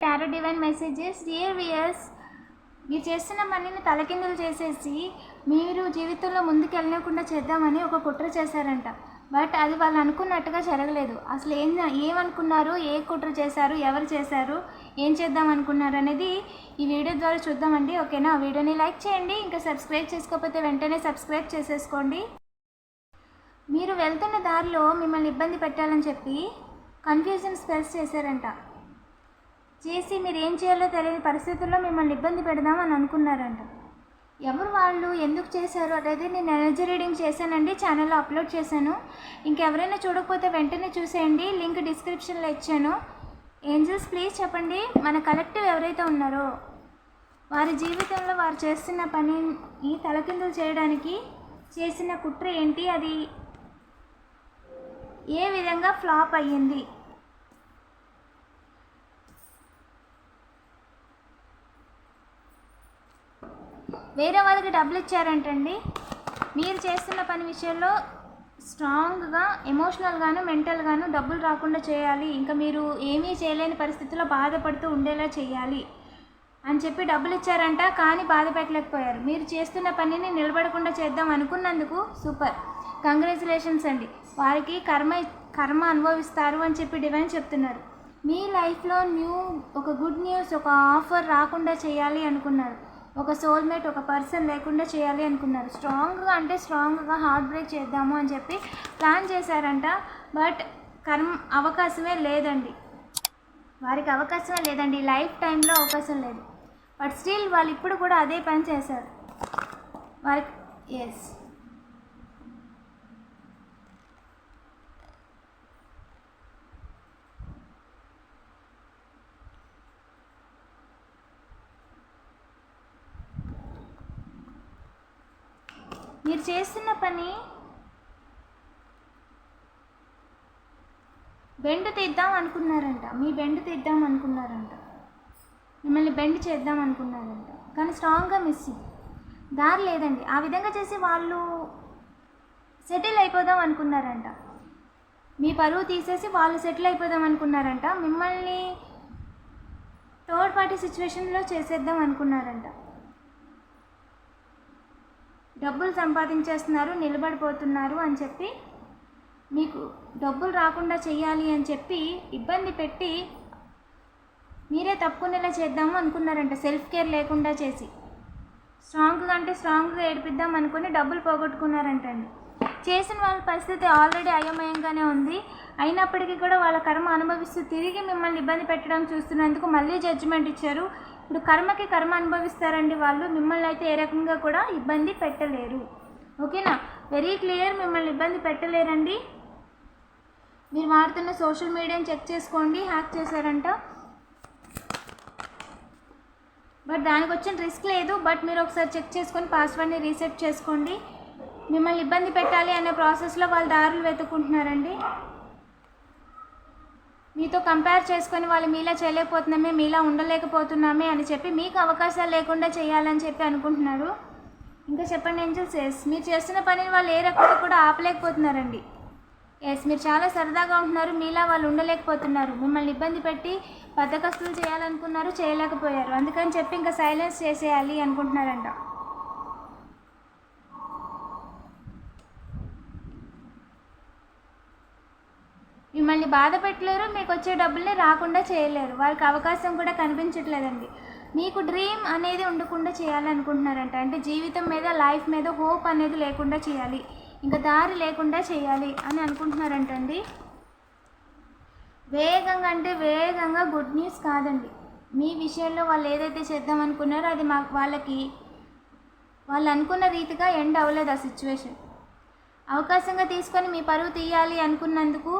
Tarot divine messages dear viewers మీరు చేస్తున్న పనిని తలకిందులు చేసేసి మీరు జీవితంలో ముందుకు వెళ్ళకుండా చేద్దామని ఒక కుట్ర చేశారంట. బట్ అది వాళ్ళు అనుకున్నట్టుగా జరగలేదు. అసలు ఏం ఏమనుకున్నారు? ఏ కుట్ర చేశారు? ఎవరు చేశారు? ఏం చేద్దాం అనుకున్నారు అనేది ఈ వీడియో ద్వారా చూద్దామండి. ఓకేనా? ఆ వీడియోని లైక్ చేయండి. ఇంకా సబ్స్క్రైబ్ చేసుకోకపోతే వెంటనే సబ్స్క్రైబ్ చేసేసుకోండి. మీరు వెళ్తున్న దారిలో మిమ్మల్ని ఇబ్బంది పెట్టాలని చెప్పి కన్ఫ్యూజన్ స్పెల్స్ చేశారంట. చేసి మీరు ఏం చేయాలో తెలియని పరిస్థితుల్లో మిమ్మల్ని ఇబ్బంది పెడదాం అని అనుకున్నారంట. ఎవరు వాళ్ళు? ఎందుకు చేశారు? అనేది నేను ఎనర్జీ రీడింగ్ చేశానండి ఛానల్లో అప్లోడ్ చేశాను. ఇంకెవరైనా చూడకపోతే వెంటనే చూసేయండి లింక్ డిస్క్రిప్షన్లో ఇచ్చాను. ఏంజల్స్ ప్లీజ్ చెప్పండి మన కలెక్టివ్ ఎవరైతే ఉన్నారో వారి జీవితంలో వారు చేస్తున్న పనిని తలకిందులు చేయడానికి చేసిన కుట్ర ఏంటి? అది ఏ విధంగా ఫ్లాప్ అయ్యింది? వేరే వాళ్ళకి డబ్బులు ఇచ్చారంటండి. మీరు చేస్తున్న పని విషయంలో స్ట్రాంగ్గా ఎమోషనల్గాను మెంటల్గాను డబ్బులు రాకుండా చేయాలి. ఇంకా మీరు ఏమీ చేయలేని పరిస్థితిలో బాధపడుతూ ఉండేలా చేయాలి అని చెప్పి డబ్బులు ఇచ్చారంట కానీ బాధ పెట్టలేకపోయారు మీరు చేస్తున్న పనిని నిలబడకుండా చేద్దాం అనుకున్నందుకు సూపర్ కంగ్రాచులేషన్స్ అండి. వారికి కర్మ కర్మ అనుభవిస్తారు అని చెప్పి డివైన్ చెప్తున్నారు. మీ లైఫ్లో న్యూ ఒక గుడ్ న్యూస్ ఒక ఆఫర్ రాకుండా చేయాలి అనుకున్నారు. ఒక సోల్మేట్ ఒక పర్సన్ లేకుండా చేయాలి అనుకున్నారు. స్ట్రాంగ్గా అంటే స్ట్రాంగ్గా హార్ట్ బ్రేక్ చేద్దాము అని చెప్పి ప్లాన్ చేశారంట. బట్ కర్మ అవకాశమే లేదండి. వారికి అవకాశమే లేదండి. లైఫ్ టైంలో అవకాశం లేదు. బట్ స్టిల్ వాళ్ళు ఇప్పుడు కూడా అదే పని చేశారు. వారికి ఎస్ మీరు చేస్తున్న పని బెండ్ తీద్దాం అనుకున్నారంట. మీ బెండ్ తీద్దాం అనుకున్నారంట. మిమ్మల్ని బెండ్ చేద్దాం అనుకున్నారంట. కానీ స్ట్రాంగ్గా మిస్సింగ్ దారి లేదండి. ఆ విధంగా చేసి వాళ్ళు సెటిల్ అయిపోదాం అనుకున్నారంట. మీ పరువు తీసేసి వాళ్ళు సెటిల్ అయిపోదాం అనుకున్నారంట. మిమ్మల్ని థర్డ్ పార్టీ సిచ్యువేషన్లో చేసేద్దాం అనుకున్నారంట. డబ్బులు సంపాదించేస్తున్నారు నిలబడిపోతున్నారు అని చెప్పి మీకు డబ్బులు రాకుండా చేయాలి అని చెప్పి ఇబ్బంది పెట్టి మీరే తప్పుకునేలా చేద్దాము అనుకున్నారంట సెల్ఫ్ కేర్ లేకుండా చేసి. స్ట్రాంగ్గా అంటే స్ట్రాంగ్గా ఏడిపిద్దాం అనుకుని డబ్బులు పోగొట్టుకున్నారంటండి. చేసిన వాళ్ళ పరిస్థితి ఆల్రెడీ అయోమయంగానే ఉంది. అయినప్పటికీ కూడా వాళ్ళ కర్మ అనుభవిస్తూ తిరిగి మిమ్మల్ని ఇబ్బంది పెట్టడం చూస్తున్నందుకు మళ్ళీ జడ్జిమెంట్ ఇచ్చారు. ఇప్పుడు కర్మకి కర్మ అనుభవిస్తారండి వాళ్ళు మిమ్మల్ని అయితే ఏ రకంగా కూడా ఇబ్బంది పెట్టలేరు. ఓకేనా? వెరీ క్లియర్ మిమ్మల్ని ఇబ్బంది పెట్టలేరండి. మీరు వాడుతున్న సోషల్ మీడియాని చెక్ చేసుకోండి హ్యాక్ చేశారంట. బట్ దానికి వచ్చిన రిస్క్ లేదు బట్ మీరు ఒకసారి చెక్ చేసుకొని పాస్వర్డ్ని రీసెట్ చేసుకోండి. మిమ్మల్ని ఇబ్బంది పెట్టాలి అనే ప్రాసెస్లో వాళ్ళు దారులు వెతుక్కుంటున్నారండి. మీతో కంపేర్ చేసుకొని వాళ్ళు మీలా చేయలేకపోతున్నామే మీలా ఉండలేకపోతున్నామే అని చెప్పి మీకు అవకాశాలు లేకుండా చేయాలని చెప్పి అనుకుంటున్నారు. ఇంకా చెప్పండి ఏంజల్స్ ఎస్ మీరు చేస్తున్న పనిని వాళ్ళు ఏ రకంగా కూడా ఆపలేకపోతున్నారండి. ఎస్ మీరు చాలా సరదాగా ఉంటున్నారు మీలా వాళ్ళు ఉండలేకపోతున్నారు. మిమ్మల్ని ఇబ్బంది పెట్టి బద్దకస్తులు చేయాలనుకున్నారు చేయలేకపోయారు. అందుకని చెప్పి ఇంకా సైలెన్స్ చేసేయాలి అనుకుంటున్నారంట. మిమ్మల్ని బాధ పెట్టలేరు మీకు వచ్చే డబ్బుల్ని రాకుండా చేయలేరు. వారికి అవకాశం కూడా కనిపించట్లేదండి. మీకు డ్రీమ్ అనేది ఉండకుండా చేయాలనుకుంటున్నారంట. అంటే జీవితం మీద లైఫ్ మీద హోప్ అనేది లేకుండా చేయాలి. ఇంకా దారి లేకుండా చేయాలి అని అనుకుంటున్నారంటండి. వేగంగా అంటే వేగంగా గుడ్ న్యూస్ కాదండి. మీ విషయంలో వాళ్ళు ఏదైతే చేద్దాం అనుకున్నారో అది మా వాళ్ళకి వాళ్ళు అనుకున్న రీతిగా ఎండ్ అవ్వలేదు ఆ సిచ్యువేషన్ అవకాశంగా తీసుకొని మీ పరువు తీయాలి అనుకున్నందుకు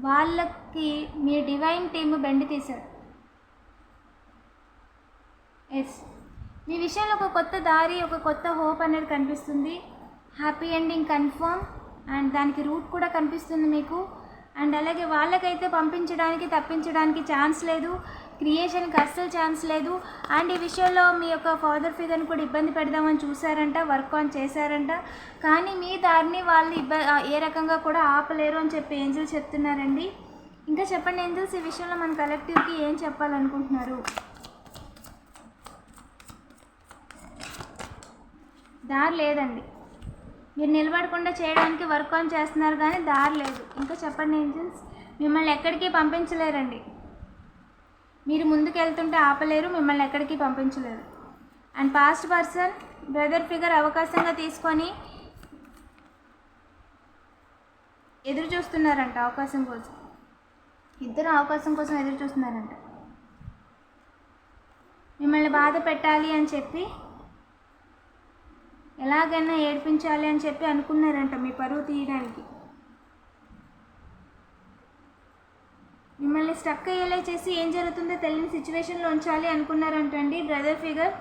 వాళ్ళకి మీ డివైన్ టీమ్ బెండ్ తీశారు ఎస్ మీ విషయంలో ఒక కొత్త దారి ఒక కొత్త హోప్ అనేది కనిపిస్తుంది. హ్యాపీ ఎండింగ్ కన్ఫర్మ్ అండ్ దానికి రూట్ కూడా కనిపిస్తుంది మీకు. అండ్ అలాగే వాళ్ళకైతే పంపించడానికి తప్పించడానికి ఛాన్స్ లేదు. క్రియేషన్కి అస్సలు ఛాన్స్ లేదు. అండ్ ఈ విషయంలో మీ యొక్క ఫాదర్ ఫిగర్ని కూడా ఇబ్బంది పెడదామని చూసారంట వర్క్ ఆన్ చేశారంట. కానీ మీ దారిని వాళ్ళు ఇబ్బ ఏ రకంగా కూడా ఆపలేరు అని చెప్పి ఏంజల్ చెప్తున్నారండి. ఇంకా చెప్పండి ఏంజిల్స్ ఈ విషయంలో మన కలెక్టివ్కి ఏం చెప్పాలనుకుంటున్నారు? దారి లేదండి. మీరు నిలబడకుండా చేయడానికి వర్క్ ఆన్ చేస్తున్నారు కానీ దారి లేదు. ఇంకా చెప్పండి ఏంజిల్స్ మిమ్మల్ని ఎక్కడికి పంపించలేరండి. మీరు ముందుకెళ్తుంటే ఆపలేరు మిమ్మల్ని ఎక్కడికి పంపించలేరు and past person brother figure అవకాశంగా తీసుకొని ఎదురు చూస్తున్నారంట అవకాశం కోసం. ఇద్దరు అవకాశం కోసం ఎదురు చూస్తున్నారంట. మిమ్మల్ని బాధ పెట్టాలి అని చెప్పి ఎలాగైనా ఏడ్పించాలి అని చెప్పి అనుకున్నారంట మీ పరువు తీయడానికి. మిమ్మల్ని స్టక్ అయ్యేలా చేసి ఏం జరుగుతుందో తెలియని సిచ్యువేషన్లో ఉంచాలి అనుకున్నారంటండి బ్రదర్ ఫిగర్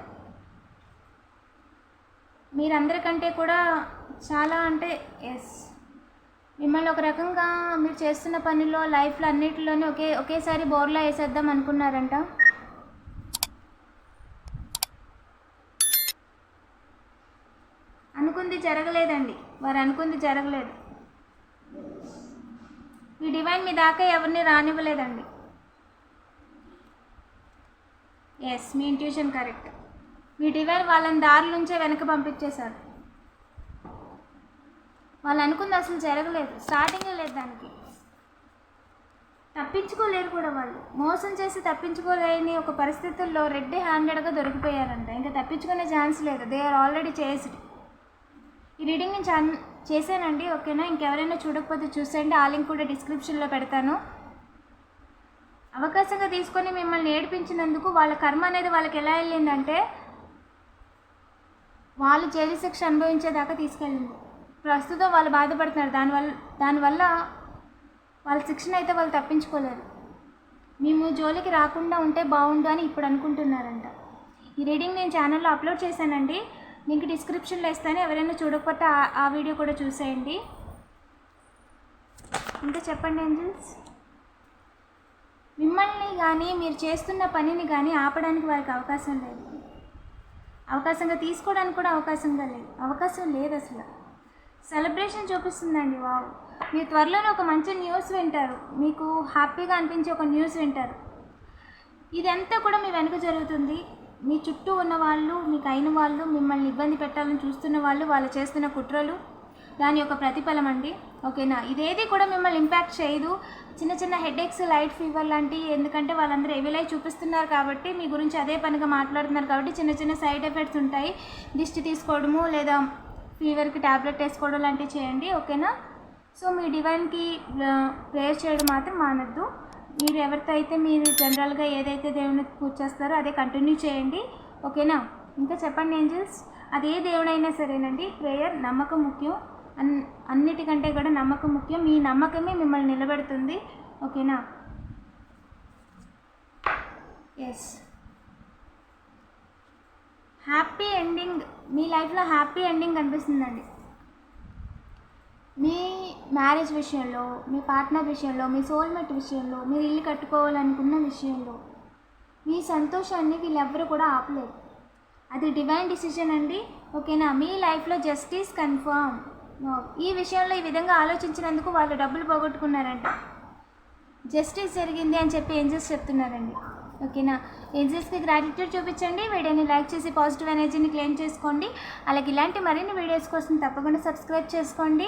మీరందరికంటే కూడా చాలా అంటే ఎస్ మిమ్మల్ని ఒక రకంగా మీరు చేస్తున్న పనిలో లైఫ్లో అన్నిటిలోనే ఒకే ఒకేసారి బోర్లా వేసేద్దాం అనుకున్నారంట. అనుకుంది జరగలేదండి. వారు అనుకుంది జరగలేదు. ఈ డివైన్ మీ దాకా ఎవరిని రానివ్వలేదండి. ఎస్ మీ ఇంట్యూషన్ కరెక్ట్ మీ డివైన్ వాళ్ళని దారి నుంచే వెనక పంపించేశారు. వాళ్ళు అనుకుంది అసలు జరగలేదు స్టార్టింగ్ లేదు దానికి. తప్పించుకోలేరు కూడా వాళ్ళు. మోసం చేసి తప్పించుకోలేని ఒక పరిస్థితుల్లో రెడ్ హ్యాండెడ్గా దొరికిపోయారంట. ఇంకా తప్పించుకునే ఛాన్స్ లేదు. దే ఆర్ ఆల్రెడీ చేసిడ్ ఈ రీడింగ్ నుంచి అన్ చేశానండి ఓకేనా? ఇంకెవరైనా చూడకపోతే చూసేయండి. ఆ లింక్ కూడా డిస్క్రిప్షన్లో పెడతాను. అవకాశంగా తీసుకొని మిమ్మల్ని ఏడిపించినందుకు వాళ్ళ కర్మ అనేది వాళ్ళకి ఎలా వెళ్ళిందంటే వాళ్ళు జైలు శిక్ష అనుభవించేదాకా తీసుకెళ్ళింది. ప్రస్తుతం వాళ్ళు బాధపడుతున్నారు. దానివల్ల దానివల్ల వాళ్ళ శిక్షణ అయితే వాళ్ళు తప్పించుకోలేరు. మేము జోలికి రాకుండా ఉంటే బాగుండు అని ఇప్పుడు అనుకుంటున్నారంట. ఈ రీడింగ్ నేను ఛానల్లో అప్లోడ్ చేశానండి. లింక్ డిస్క్రిప్షన్లో ఇస్తాను ఎవరైనా చూడకపోతే ఆ- వీడియో కూడా చూసేయండి. ఇంకా చెప్పండి ఏంజల్స్? మిమ్మల్ని కానీ మీరు చేస్తున్న పనిని కానీ ఆపడానికి వారికి అవకాశం లేదు. అవకాశంగా తీసుకోవడానికి కూడా అవకాశంగా లేదు అవకాశం లేదు అసలు. సెలబ్రేషన్ చూపిస్తుందండి వావ్. మీరు త్వరలోనే ఒక మంచి న్యూస్ వింటారు. మీకు హ్యాపీగా అనిపించే ఒక న్యూస్ వింటారు. ఇదంతా కూడా మీ వెనుక జరుగుతుంది. మీ చుట్టూ ఉన్న వాళ్ళు మీకు అయిన వాళ్ళు మిమ్మల్ని ఇబ్బంది పెట్టాలని చూస్తున్న వాళ్ళు వాళ్ళు చేస్తున్న కుట్రలు దాని యొక్క ప్రతిఫలం అండి. ఓకేనా? ఇదేది కూడా మిమ్మల్ని ఇంపాక్ట్ చేయదు. చిన్న చిన్న హెడేక్స్ లైట్ ఫీవర్ లాంటివి ఎందుకంటే వాళ్ళందరూ ఎవిలై చూపిస్తున్నారు కాబట్టి మీ గురించి అదే పనిగా మాట్లాడుతున్నారు కాబట్టి చిన్న చిన్న సైడ్ ఎఫెక్ట్స్ ఉంటాయి. దిష్టి తీసుకోవడము లేదా ఫీవర్కి ట్యాబ్లెట్ వేసుకోవడం లాంటివి చేయండి. ఓకేనా? సో మీ డివైన్కి ప్రేయర్ చేయడం మాత్రం మానద్దు. మీరు ఎవరితో అయితే మీరు జనరల్గా ఏదైతే దేవుని పూజ చేస్తారో అదే కంటిన్యూ చేయండి. ఓకేనా? ఇంకా చెప్పండి ఏంజల్స్? ఏ దేవుడైనా సరేనండి. ప్రేయర్ నమ్మకం ముఖ్యం. అన్ అన్నిటికంటే కూడా నమ్మకం ముఖ్యం. మీ నమ్మకమే మిమ్మల్ని నిలబెడుతుంది. ఓకేనా? ఎస్ హ్యాపీ ఎండింగ్ మీ లైఫ్లో హ్యాపీ ఎండింగ్ కనిపిస్తుందండి. మ్యారేజ్ విషయంలో మీ పార్ట్నర్ విషయంలో మీ సోల్మేట్ విషయంలో మీరు ఇల్లు కట్టుకోవాలనుకున్న విషయంలో మీ సంతోషాన్ని వీళ్ళెవ్వరూ కూడా ఆపలేరు. అది డివైన్ డిసిజన్ అండి. ఓకేనా? మీ లైఫ్లో జస్టిస్ కన్ఫర్మ్ ఈ విషయంలో ఈ విధంగా ఆలోచించినందుకు వాళ్ళు డబ్బులు పోగొట్టుకున్నారంట. జస్టిస్ జరిగింది అని చెప్పి ఏంజెస్ చెప్తున్నారండి. ఓకేనా? ఏంజెస్కి గ్రాటిట్యూడ్ చూపించండి. వీడియోని లైక్ చేసి పాజిటివ్ ఎనర్జీని క్లెయిమ్ చేసుకోండి. అలాగే ఇలాంటి మరిన్ని వీడియోస్ కోసం తప్పకుండా సబ్స్క్రైబ్ చేసుకోండి.